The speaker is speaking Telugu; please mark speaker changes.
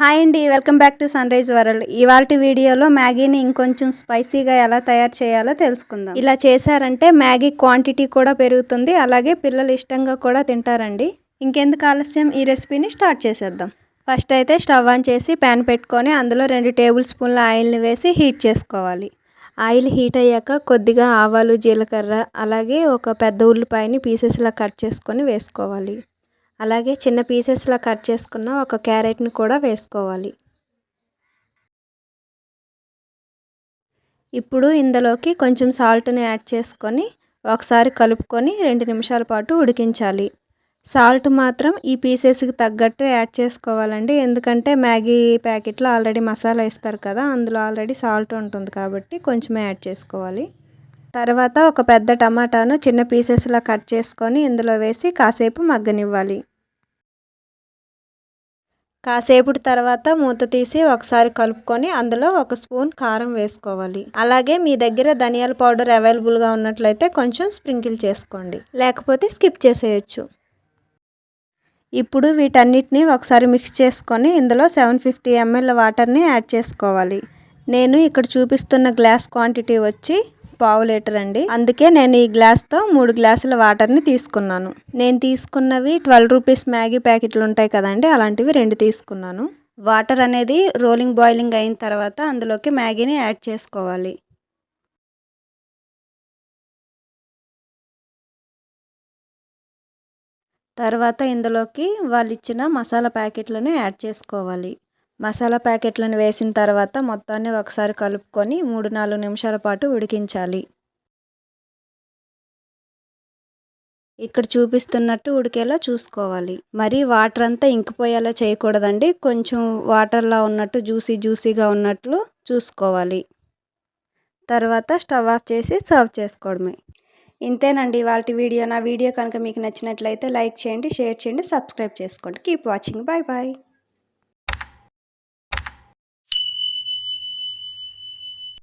Speaker 1: హాయ్ అండి welcome back to sunrise world. ఇవాళ వీడియోలో మ్యాగీని ఇంకొంచెం స్పైసీగా ఎలా తయారు చేయాలో తెలుసుకుందాం. ఇలా చేశారంటే మ్యాగీ క్వాంటిటీ కూడా పెరుగుతుంది అలాగే పిల్లలు ఇష్టంగా కూడా తింటారండి. ఇంకెందుకు ఆలస్యం? ఈ రెసిపీని స్టార్ట్ చేసేద్దాం. ఫస్ట్ అయితే స్టవ్ ఆన్ చేసి ప్యాన్ పెట్టుకొని అందులో రెండు టేబుల్ స్పూన్ల ఆయిల్ని వేసి హీట్ చేసుకోవాలి. ఆయిల్ హీట్ అయ్యాక కొద్దిగా ఆవాలు జీలకర్ర అలాగే ఒక పెద్ద ఉల్లిపాయని పీసెస్లా కట్ చేసుకొని వేసుకోవాలి. అలాగే చిన్న పీసెస్లా కట్ చేసుకున్న ఒక క్యారెట్ని కూడా వేసుకోవాలి. ఇప్పుడు ఇందులోకి కొంచెం సాల్ట్ని యాడ్ చేసుకొని ఒకసారి కలుపుకొని రెండు నిమిషాల పాటు ఉడికించాలి. సాల్ట్ మాత్రం ఈ పీసెస్కి తగ్గట్టు యాడ్ చేసుకోవాలండి. ఎందుకంటే మ్యాగీ ప్యాకెట్లో ఆల్రెడీ మసాలా ఇస్తారు కదా అందులో ఆల్రెడీ సాల్ట్ ఉంటుంది కాబట్టి కొంచెమే యాడ్ చేసుకోవాలి. తర్వాత ఒక పెద్ద టమాటాను చిన్న పీసెస్లా కట్ చేసుకొని ఇందులో వేసి కాసేపు మగ్గనివ్వాలి. కాసేపటి తర్వాత మూత తీసి ఒకసారి కలుపుకొని అందులో ఒక స్పూన్ కారం వేసుకోవాలి. అలాగే మీ దగ్గర ధనియాల పౌడర్ అవైలబుల్గా ఉన్నట్లయితే కొంచెం స్ప్రింకిల్ చేసుకోండి. లేకపోతే స్కిప్ చేసేయచ్చు. ఇప్పుడు వీటన్నిటిని ఒకసారి మిక్స్ చేసుకొని ఇందులో సెవెన్ ఫిఫ్టీ ఎంఎల్ వాటర్ని యాడ్ చేసుకోవాలి. నేను ఇక్కడ చూపిస్తున్న గ్లాస్ క్వాంటిటీ వచ్చి పావు లీటర్ అండి. అందుకే నేను ఈ గ్లాస్తో మూడు గ్లాసుల వాటర్ని తీసుకున్నాను. నేను తీసుకున్నవి ట్వెల్వ్ రూపీస్ మ్యాగీ ప్యాకెట్లు ఉంటాయి కదండి అలాంటివి రెండు తీసుకున్నాను. వాటర్ అనేది రోలింగ్ బాయిలింగ్ అయిన తర్వాత అందులోకి మ్యాగీని యాడ్ చేసుకోవాలి. తర్వాత ఇందులోకి వాళ్ళు ఇచ్చిన మసాలా ప్యాకెట్లను యాడ్ చేసుకోవాలి. మసాలా ప్యాకెట్లను వేసిన తర్వాత మొత్తాన్ని ఒకసారి కలుపుకొని మూడు నాలుగు నిమిషాల పాటు ఉడికించాలి. ఇక్కడ చూపిస్తున్నట్టు ఉడికేలా చూసుకోవాలి. మరి వాటర్ అంతా ఇంకిపోయేలా చేయకూడదండి. కొంచెం వాటర్లా ఉన్నట్టు జ్యూసీ జ్యూసీగా ఉన్నట్లు చూసుకోవాలి. తర్వాత స్టవ్ ఆఫ్ చేసి సర్వ్ చేసుకోవడమే. ఇంతేనండి వాళ్ళ వీడియో. నా వీడియో కనుక మీకు నచ్చినట్లయితే లైక్ చేయండి షేర్ చేయండి సబ్స్క్రైబ్ చేసుకోండి. Keep watching. Bye bye.